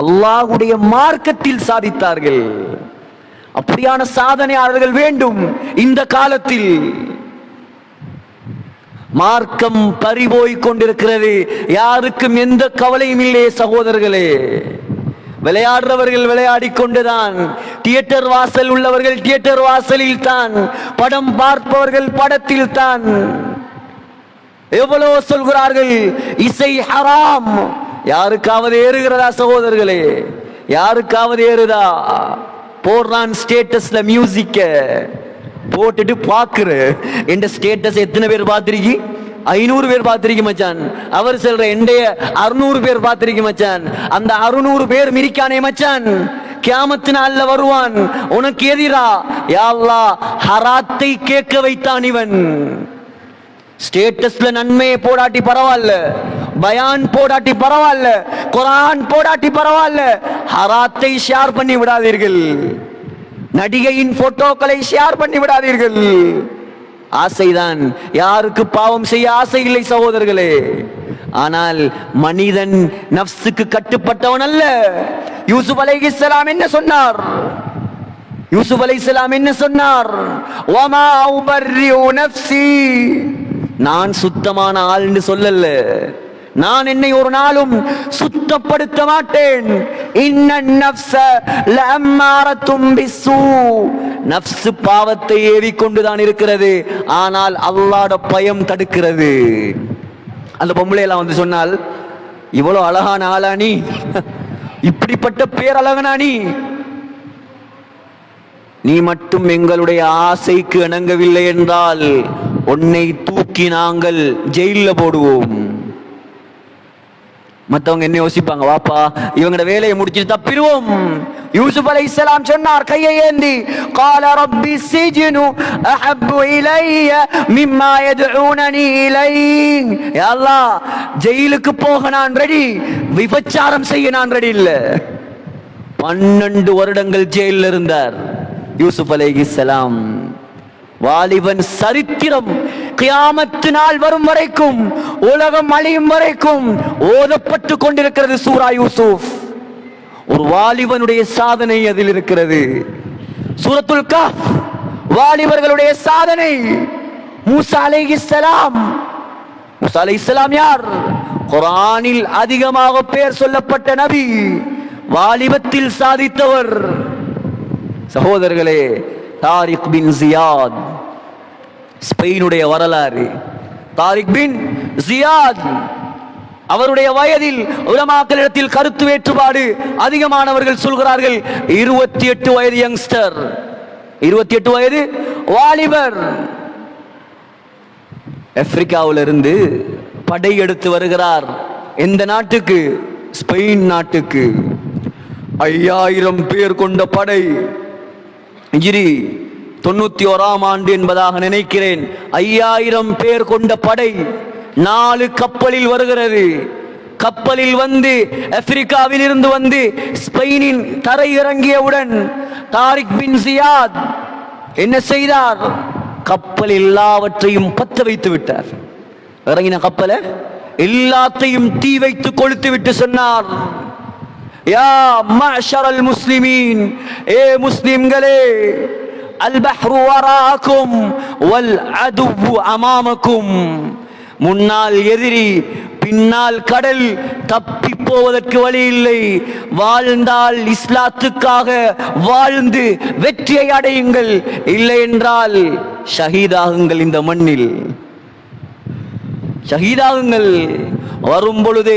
அல்லாஹுடைய மார்க்கத்தில் சாதித்தார்கள். அப்படியான சாதனையாளர்கள் வேண்டும் இந்த காலத்தில். மார்க்கம் பறிபோய் கொண்டிருக்கிறது. யாருக்கும் எந்த கவலையும் இல்லையே சகோதரர்களே. விளையாடுறவர்கள் விளையாடி கொண்டுதான். தியேட்டர் வாசல் உள்ளவர்கள் தியேட்டர் வாசலில் தான் படம் பார்ப்பவர்கள் படத்தில் தான் எவ்வளவு சொல்கிறார்கள்? இசை ஹராம். யாருக்காவது ஏறுகிறதா சகோதரர்களே? யாருக்காவது ஏறுதா? போடுறான் ஸ்டேட்டஸ்ல மியூசிக்க. போட்டுட்டு பாக்குற இந்த ஸ்டேட்டஸ் எத்தனை பேர் பார்த்திருக்கி? ஐநூறு பேர் பார்த்திருக்கி மச்சான். அவர் சொல்ற என்னைய அறுநூறு பேர் பார்த்திருக்கி மச்சான். அந்த அறுநூறு பேர் மிரிக்கானே மச்சான். கியாமத்து நாள்ல வருவான். உனக்கு எதிரா? யா ஹராத்தை கேட்க வைத்தான் இவன். ஸ்டேட்டஸ்ல நன்மையை போடாட்டி பரவாயில்ல பயான் போடாட்டி பரவாயில்ல குரான் போடாட்டி பரவாயில்ல ஹராத்தை ஷேர் பண்ணி விடாதீர்கள். நடிகையின் போட்டோக்களை ஷேர் பண்ணி விடாதீர்கள். ஆசைதான். யாருக்கு பாவம் செய்ய ஆசை இல்லை சகோதரர்களே. ஆனால் மனிதன் நப்சுக்கு கட்டுப்பட்டவன் அல்ல. யூசுப் அலைஹிஸ்ஸலாம் என்ன சொன்னார்? யூசுப் அலைஹிஸ்ஸலாம் என்ன சொன்னார்? வமா நான் சுத்தமான ஆள்னு சொல்லல. நான் என்னை ஒரு நாளும் சுத்தப்படுத்த மாட்டேன். இன்ன பாவத்தை லஅம்மாரத்தும் கொண்டுதான் பாவத்தை இருக்கிறது. ஆனால் அல்லாட பயம் தடுக்கிறது. அந்த பொம்பளை எல்லாம் வந்து சொன்னால் இவ்வளவு அழகான ஆளா நீ? இப்படிப்பட்ட பேரழகனா நீ? நீ மட்டும் எங்களுடைய ஆசைக்கு இணங்கவில்லை என்றால் உன்னை தூக்கி நாங்கள் ஜெயில போடுவோம் மத்தவங்க என்ன யோசிப்பாங்க வாப்பா இவங்களோட வேலையை முடிச்சுட்டு தப்பிடுவோம் யூசுப் அலைஹிஸ்ஸலாம் சொன்னார் கையை ஏந்தி قال رب السجن احب الي مما يدعونني اليه யா அல்லாஹ் ஜெயிலுக்கு போக நான் ரெடி விபச்சாரம் செய்ய நான் ரெடி இல்ல பன்னெண்டு வருடங்கள் ஜெயிலில் இருந்தார் யூசுப் அலைஹிஸ்ஸலாம் வாலிபன் சரித்திரம் கியாமத்து நாள் வரும் வரைக்கும் உலகம் அழியும் வரைக்கும் ஓதப்பட்டு கொண்டிருக்கிறது சூரா யூசுப் ஒரு வாலிபனுடைய சாதனை அதில் இருக்கிறது. சூரத்துல் கஹ் வாலிபர்களுடைய சாதனை மூசா அலைஹிஸ்ஸலாம் மூசா அலைஹிஸ்ஸலாம் யார்? குரானில் அதிகமாக பேர் சொல்லப்பட்ட நபி வாலிபத்தில் சாதித்தவர். சகோதரர்களே தாரிக் பின் ஜியாத் ஸ்பெயினுடைய வரலாறு. தாரிக் பின் ஜியாத் அவருடைய வயதில் உலமாக்களிடத்தில் கருத்து வேற்றுப்பாடு அதிகமானவர்கள் சொல்கிறார்கள் இருபத்தி எட்டு வயது யங்ஸ்டர். இருபத்தி எட்டு வயது வாலிபர். ஆப்பிரிக்காவிலிருந்து படை எடுத்து வருகிறார். எந்த நாட்டுக்கு? ஸ்பெயின் நாட்டுக்கு. ஐயாயிரம் பேர் கொண்ட படை. இரு தொண்ணூத்தி ஓராம் ஆண்டு என்பதாக நினைக்கிறேன். ஐயாயிரம் பேர் கொண்ட படை நாலு கப்பலில் வருகிறது. கப்பலில் வந்து ஆப்பிரிக்காவில் இருந்து வந்து ஸ்பெயினின் தரை இறங்கியவுடன் தாரிக் பின் சியாத் என்ன செய்தார்? கப்பல் எல்லாவற்றையும் பத்த வைத்து விட்டார். இறங்கின கப்பலை எல்லாத்தையும் தீ வைத்து கொளுத்து விட்டு சொன்னார். யா மஷரல் முஸ்லிமீன் ஏ முஸ்லிம்களே அல்பஹ்ரு வராக்கும் வல் அதுவு அமாமக்கும் முன்னால் எதிரி பின்னால் கடல் தப்பி போவதற்கு வழி இல்லை வாழ்ந்தால் இஸ்லாத்துக்காக வாழ்ந்து வெற்றியை அடையுங்கள். இல்லை என்றால் ஷஹீதாகுங்கள் இந்த மண்ணில். ஷஹீதாகுங்கள். வரும் பொழுதே